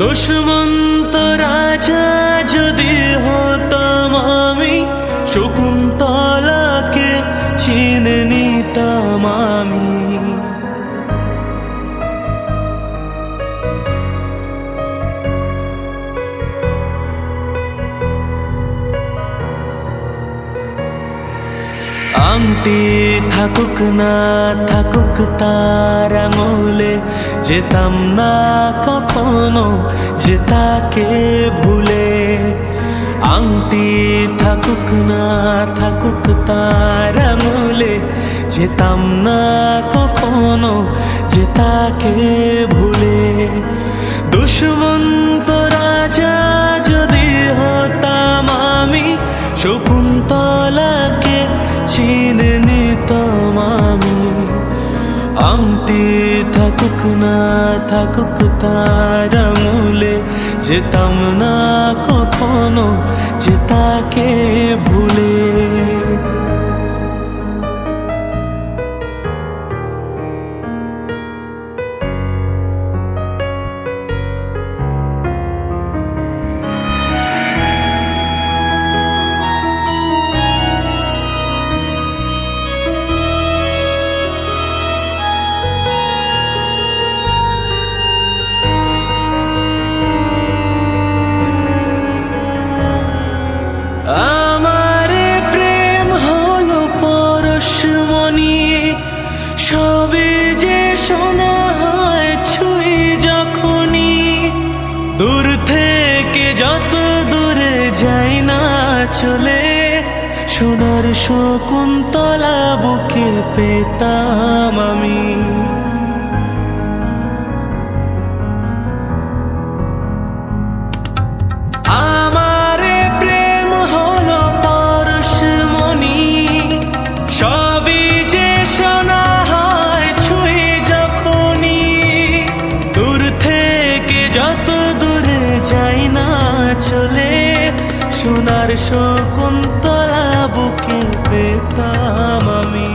দুষ্মন্ত রাজা যদি হতাম আমি শকুন্তলাকে আংটি থাকুক না থাকুক তার আঙুলে, যেতাম না কখনো যে তাকে ভুলে। আংটি থাকুক না থাকুক তার আঙুলে, যেতাম না কখনো যে তাকে ভুলে দুষ্মন্ত রাজা যদি হতাম আমি শকুন্তলাকে চিনে নিতাম আমি আংটি থাকুক না, থাকুক তার আঙুলে যেতাম না কখনো যে তাকে ভুলে চলে সোনার শকুন্তলা বুকে পেতাম আমি। যত দূরে যাই না চলে সোনার শকুন্তলা বুকে পেতাম আমি।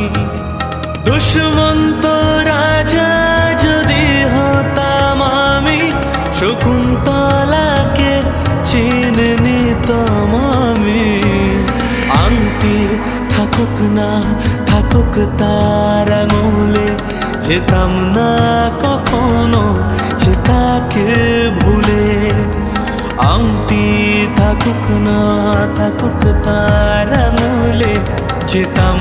দুষ্মন্ত রাজা যদি হতাম আমি, শকুন্তলাকে চিনে নিতাম আমি। আংটি থাকুক না, থাকুক তার আঙুলে, যেতাম না কখনো যে তাকে ভুলে থাকুক না থাকুক তার আঙুলে যেতাম